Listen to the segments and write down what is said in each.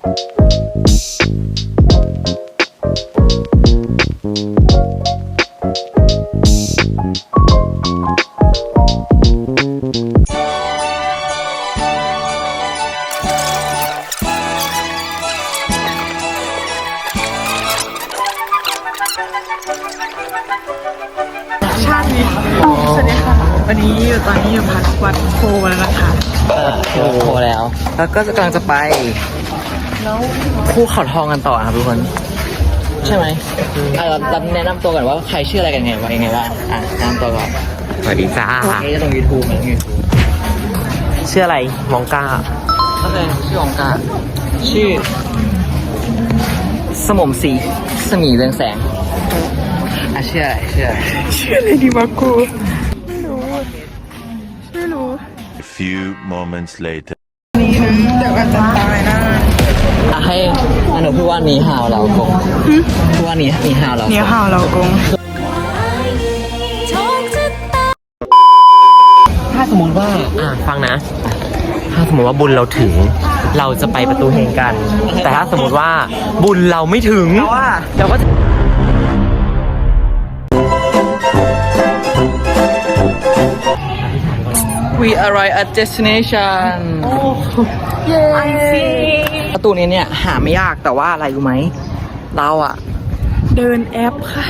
ชาตินี้สวัสดีค่ะ วันนี้อยู่ตอนนี้อยู่พักวัดโพแล้วนะคะ โอ้โหแล้ว แล้วก็กำลังจะไป แล้วภูเขาทองกันต่อครับทุกคน ใช่ไหมอะเราเราแนะนำตัวก่อนว่าใครชื่ออะไรกันไงวะยังไงบ้างอะแนะนำตัวก่อนสวัสดีจ้านี่จะลงยูทูบนะยูทูบชื่ออะไรมองก้าโอเคชื่อของกาชื่อ สมมสีสมีเรืองแสงอะชื่ออะไรชื่ออะไรชื่ออะไรดีวะกูไม่รู้ไม่รู้ A few moments later. นี่นะเดี๋ยวอาจจะตายนะอะให้ อนุพูดว่านีฮาวเรากงพูดว่านีนีฮาวเรากงเนี่ยห่าวเรากงถ้าสมมติว่าอะฟังนะ ถ้าสมมติว่าบุญเราถึง เราจะไปประตูแห่งกัน แต่ถ้าสมมติว่าบุญเราไม่ถึงว่าเราก็จะ we arrive at destination เย้ไอซีประตูนี้เนี่ยหาไม่ยากแต่ว่าอะไรรู้ไหม เราอะเดินแอปค่ะ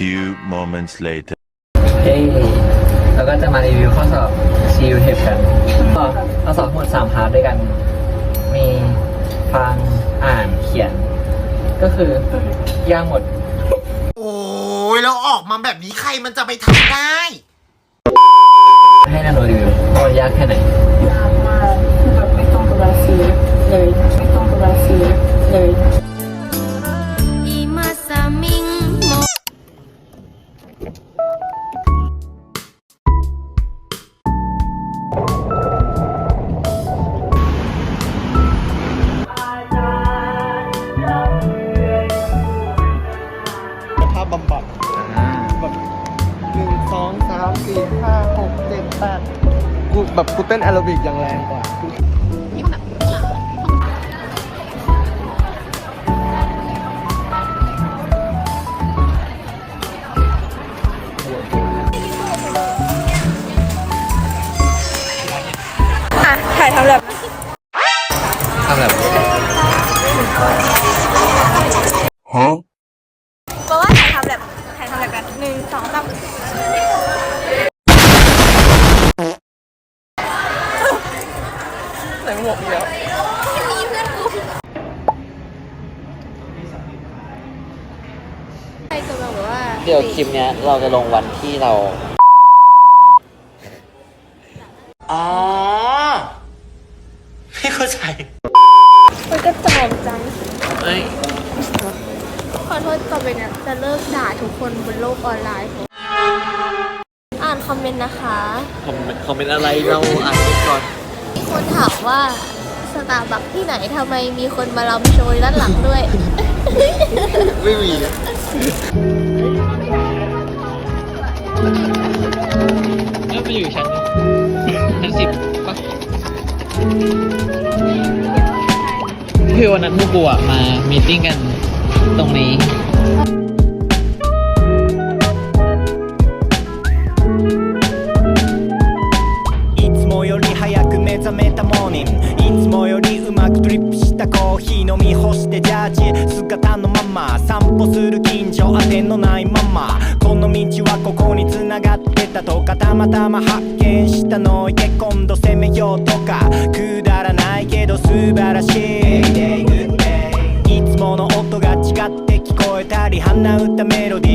few moments later. เฮ้ยเราก็จะมารีวิวข้อสอบ CU t e p กันก็ข้อสอบทั้งหมด3พาร์ทด้วยกัน มีฟัง อ่าน เขียน ก็คือยากหมด โอ้ยแล้วออกมาแบบนี้ใครมันจะไปทำได้ ให้นาโนรีวิวว่ายากแค่ไหนยากมากคือแบบไม่ต้องตัวซีเลย ไม่ต้องตัวซีเลยามสี่ห้าหกเจ็ดแปดกูแบบกูเต้นแอโรบิกอย่างแรงกว่า อะถ่ายทำแบบ เดี๋ยวคลิปเนี้ยเราจะลงวันที่เรา อ๋อ ไม่เข้าใจ มันก็จอมจัง เอ้ย ขอโทษต่อไปเนี่ยจะเลิกด่าทุกคนบนโลกออนไลน์ของอ่านคอมเมนต์นะคะ คอมเมนต์คอมเมนต์อะไรเราอ่านไปก่อน มีคนถามว่าสตาร์บัคที่ไหนทำไมมีคนมาลำโชยด้านหลังด้วย ไม่มี เอ้ยไปอยู่ชั้นชั้นสิบปะคือวันนั้นพวกกูอะมามีตติ้งกันตรงนี้ 歩する近所当てのないまま。この道はここに繋がってたとかたまたま発見したの。いけ今度攻めようとか。くだらないけど素晴らしい。いつもの音が違って聞こえたり鼻歌メロディ